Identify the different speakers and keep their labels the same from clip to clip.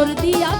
Speaker 1: তোর দিয়া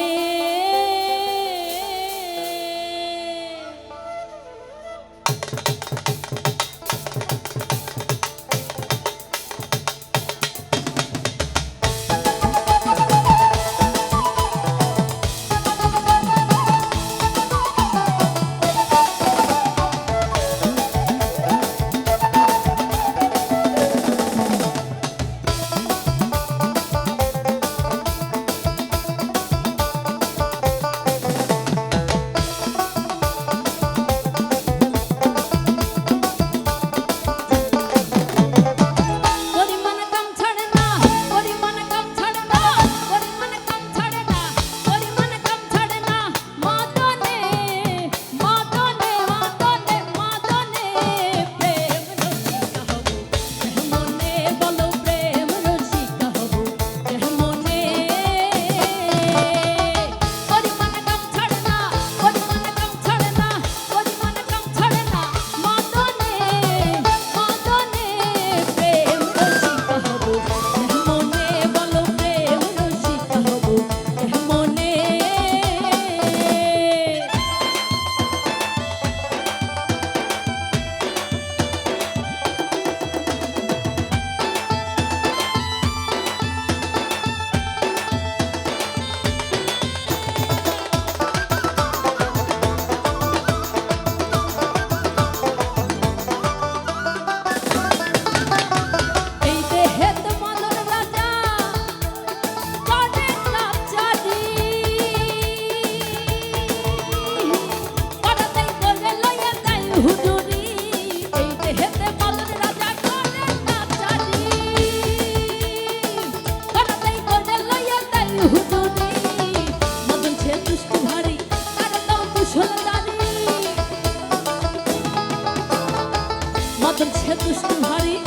Speaker 1: করছে দুষ্ট ভারী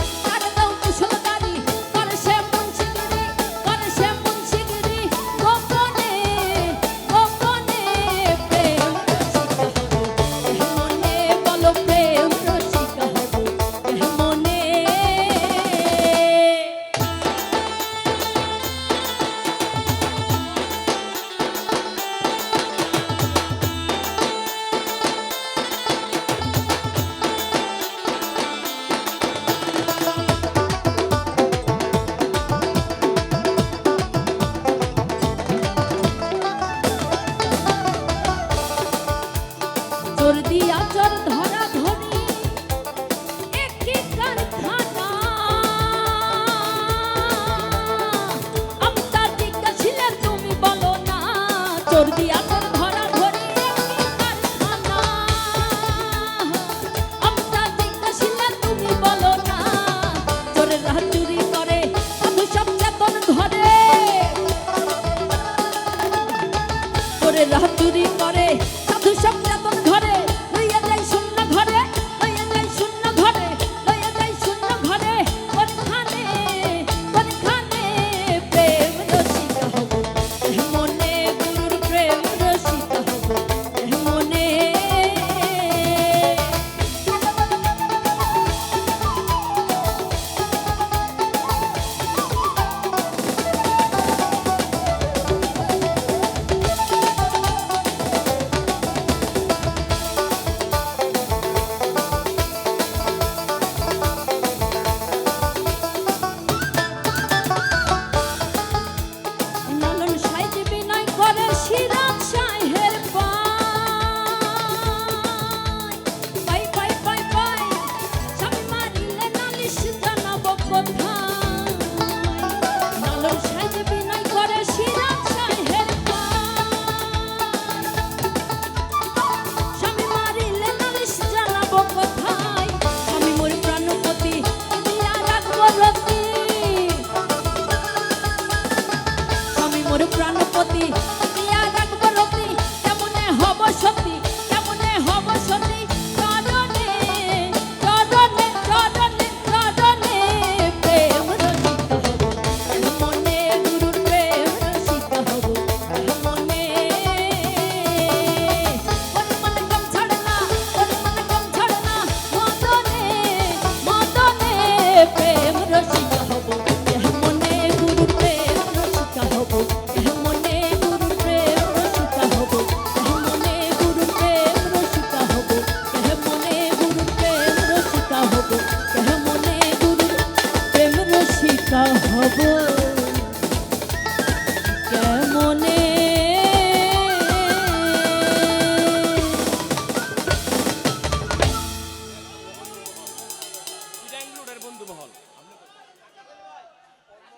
Speaker 1: আচর দিয়া চর ধরা ধরি একই কারখানা। আমতা জিজ্ঞাসিলে তুমি বলো না, চর দিয়া চর ধরা ধরি একই কারখানা। আমতা জিজ্ঞাসিলে তুমি বলো না, চোরের হাত চুরি করে আমি করে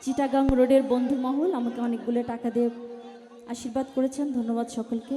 Speaker 1: চিটাগাং রোডের বন্ধু মহল আমাকে অনেকগুলো টাকা দিয়ে আশীর্বাদ করেছেন। ধন্যবাদ সকলকে।